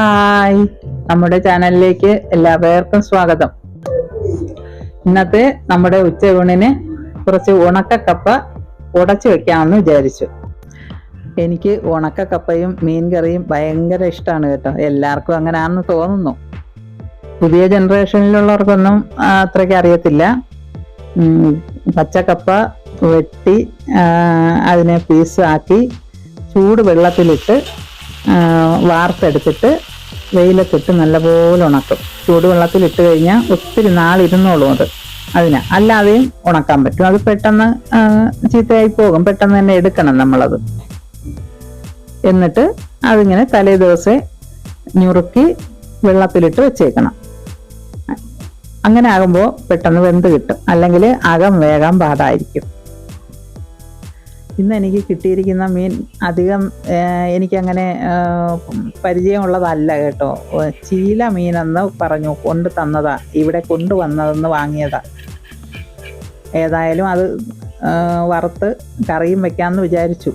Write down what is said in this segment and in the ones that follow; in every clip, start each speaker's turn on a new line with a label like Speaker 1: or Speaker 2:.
Speaker 1: Hi. നമ്മുടെ ചാനലിലേക്ക് എല്ലാവർക്കും സ്വാഗതം. ഇന്നത്തെ നമ്മുടെ ഉച്ചയൂണിന് കുറച്ച് ഉണക്കക്കപ്പ ഉടച്ചു വെക്കാമെന്ന് വിചാരിച്ചു. എനിക്ക് ഉണക്കക്കപ്പയും മീൻ കറിയും ഭയങ്കര ഇഷ്ടമാണ് കേട്ടോ. എല്ലാവർക്കും അങ്ങനെ ആണെന്ന് തോന്നുന്നു. പുതിയ ജനറേഷനിലുള്ളവർക്കൊന്നും അത്രയ്ക്ക് അറിയത്തില്ല. പച്ചക്കപ്പ വെട്ടി അതിനെ പീസാക്കി ചൂട് വെള്ളത്തിലിട്ട് വാർത്തെടുത്തിട്ട് വെയിലത്തിട്ട് നല്ലപോലെ ഉണക്കും. ചൂടുവെള്ളത്തിലിട്ട് കഴിഞ്ഞാൽ ഒത്തിരി നാളിരുന്നോളും അത് അതിന്. അല്ലാതെയും ഉണക്കാൻ പറ്റും. അത് പെട്ടെന്ന് ചീത്തയായി പോകും. പെട്ടെന്ന് തന്നെ എടുക്കണം നമ്മളത്. എന്നിട്ട് അതിങ്ങനെ തലേ ദിവസം ഞുറുക്കി വെള്ളത്തിലിട്ട് വെച്ചേക്കണം. അങ്ങനെ ആകുമ്പോൾ പെട്ടെന്ന് വെന്ത് കിട്ടും. അല്ലെങ്കിൽ അകം വേഗം പാടായിരിക്കും ഇന്ന് എനിക്ക് കിട്ടിയിരിക്കുന്ന മീൻ അധികം എനിക്കങ്ങനെ പരിചയമുള്ളതല്ല കേട്ടോ. ചീല മീനെന്ന് പറഞ്ഞു കൊണ്ട് തന്നതാ. ഇവിടെ കൊണ്ടുവന്നതെന്ന് വാങ്ങിയതാ. ഏതായാലും അത് വറുത്ത് കറിയും വെക്കാമെന്ന് വിചാരിച്ചു.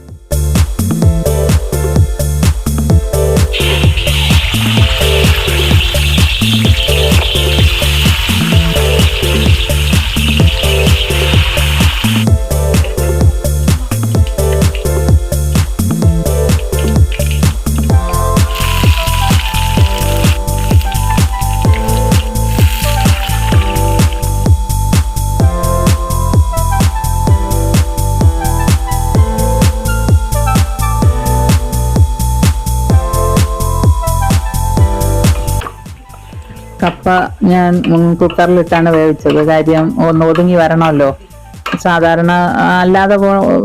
Speaker 1: കപ്പ ഞാൻ കുക്കറിലിട്ടാണ് വേവിച്ചത്. കാര്യം ഒന്ന് ഒതുങ്ങി വരണമല്ലോ. സാധാരണ അല്ലാതെ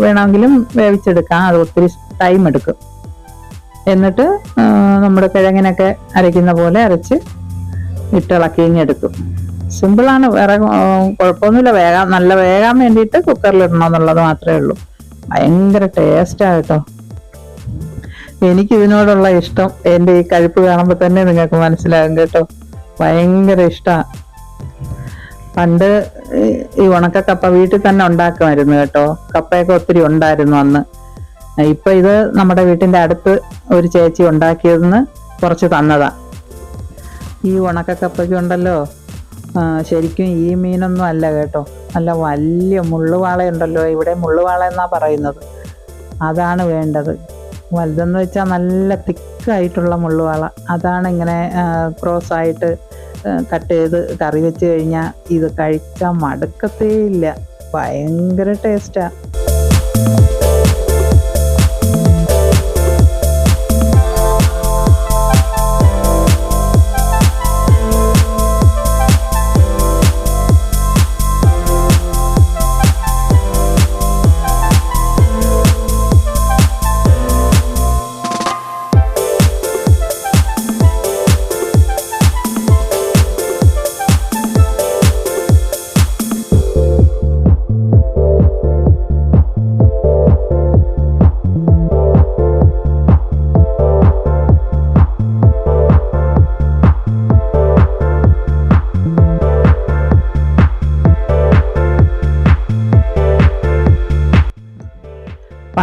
Speaker 1: വേണമെങ്കിലും വേവിച്ചെടുക്കാം. അത് ഒത്തിരി ടൈം എടുക്കും എന്നിട്ട് നമ്മുടെ കിഴങ്ങിനൊക്കെ അരയ്ക്കുന്ന പോലെ അരച്ച് ഇട്ടിളക്കിഞ്ഞെടുക്കും സിമ്പിളാണ്. വേറെ കുഴപ്പമൊന്നുമില്ല. വേഗം നല്ല വേഗാൻ വേണ്ടിയിട്ട് കുക്കറിലിടണം എന്നുള്ളത് മാത്രമേ ഉള്ളൂ. ഭയങ്കര ടേസ്റ്റാ കേട്ടോ. എനിക്കിതിനോടുള്ള ഇഷ്ടം. എന്റെ ഈ കഴിപ്പ് കാണുമ്പോൾ തന്നെ നിങ്ങൾക്ക് മനസ്സിലാകും കേട്ടോ. ഭയങ്കര ഇഷ്ടമാണ് പണ്ട് ഈ- ഉണക്ക കപ്പ വീട്ടിൽ തന്നെ ഉണ്ടാക്കുമായിരുന്നു കേട്ടോ. കപ്പയൊക്കെ ഒത്തിരി ഉണ്ടായിരുന്നു അന്ന്. ഇപ്പൊ ഇത് നമ്മുടെ വീട്ടിന്റെ അടുത്ത് ഒരു ചേച്ചി ഉണ്ടാക്കിയതെന്ന് കുറച്ച് തന്നതാ. ഈ ഉണക്ക കപ്പയ്ക്ക് ഉണ്ടല്ലോ ശരിക്കും ഈ മീനൊന്നും അല്ല കേട്ടോ. നല്ല വലിയ മുള്ളുവാളയുണ്ടല്ലോ. ഇവിടെ മുള്ളുവാള എന്നാ പറയുന്നത്. അതാണ് വേണ്ടത്. വലുതെന്ന് വെച്ചാൽ നല്ല തിക്കായിട്ടുള്ള മുള്ളുവാള. അതാണ് ഇങ്ങനെ ക്രോസ് ആയിട്ട് കട്ട് ചെയ്ത് കറി വെച്ച് കഴിഞ്ഞാൽ ഇത് കഴിക്കാൻ മടുക്കത്തേ ഇല്ല ഭയങ്കര ടേസ്റ്റാ.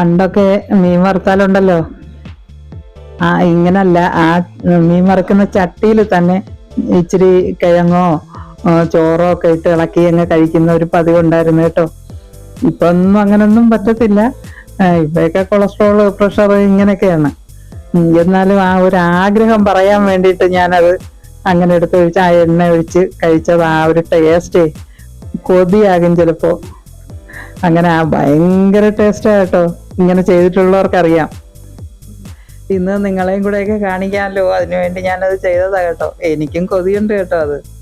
Speaker 1: പണ്ടൊക്കെ മീൻ വറുത്താലുണ്ടല്ലോ? ആ ഇങ്ങനല്ല. ആ മീൻ വറുക്കുന്ന ചട്ടിയിൽ തന്നെ ഇച്ചിരി കിഴങ്ങോ ചോറോ ഒക്കെ ഇട്ട് ഇളക്കി അങ്ങ് കഴിക്കുന്ന ഒരു പതിവ് ഉണ്ടായിരുന്നു കേട്ടോ. ഇപ്പൊ ഒന്നും അങ്ങനൊന്നും പറ്റത്തില്ല. ഇവയൊക്കെ കൊളസ്ട്രോൾ പ്രഷർ ഇങ്ങനെയൊക്കെയാണ്. എന്നാലും ആ ഒരു ആഗ്രഹം പറയാൻ വേണ്ടിയിട്ട് ഞാനത് അങ്ങനെ എടുത്ത് ഒഴിച്ച് ആ എണ്ണ ഒഴിച്ച് കഴിച്ചത് ആ ഒരു ടേസ്റ്റ് കൊതിയാകും ചിലപ്പോ. അങ്ങനെ ആ ഭയങ്കര ടേസ്റ്റാ കേട്ടോ. ഇങ്ങനെ ചെയ്തിട്ടുള്ളവർക്കറിയാം. ഇന്ന് നിങ്ങളെയും കൂടെയൊക്കെ കാണിക്കാമല്ലോ. അതിനുവേണ്ടി ഞാനത് ചെയ്തതാ കേട്ടോ. എനിക്കും കൊതിയുണ്ട് കേട്ടോ അത്.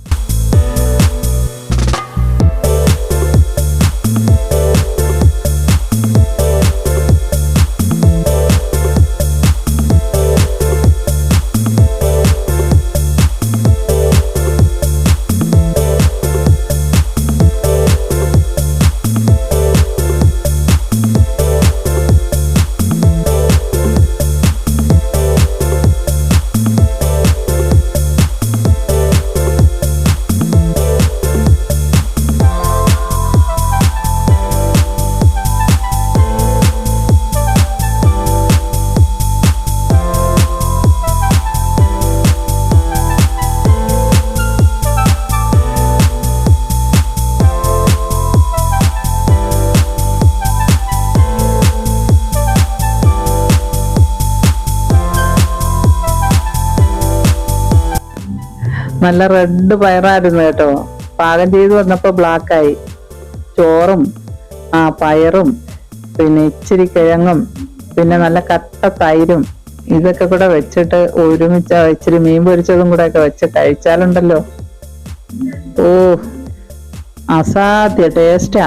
Speaker 1: നല്ല റെഡ് പയറായിരുന്നു കേട്ടോ. പാകം ചെയ്ത് വന്നപ്പോ ബ്ലാക്കായി ചോറും ആ പയറും പിന്നെ ഇച്ചിരി കിഴങ്ങും പിന്നെ നല്ല കട്ട തൈരും ഇതൊക്കെ കൂടെ വെച്ചിട്ട് ഒരുമിച്ച് ഇച്ചിരി മീൻ പൊരിച്ചതും കൂടെ ഒക്കെ വെച്ച് കഴിച്ചാലുണ്ടല്ലോ. ഓ അസാധ്യ ടേസ്റ്റാ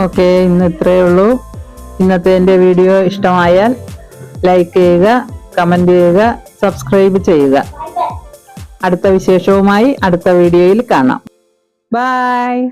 Speaker 1: ഓക്കെ ഇന്ന് ഇത്രയേ ഉള്ളൂ. ഇന്നത്തെ എന്റെ വീഡിയോ ഇഷ്ടമായാൽ ലൈക്ക് ചെയ്യുക കമന്റ് ചെയ്യുക സബ്സ്ക്രൈബ് ചെയ്യുക. അടുത്ത വിശേഷവുമായി അടുത്ത വീഡിയോയിൽ കാണാം. ബൈ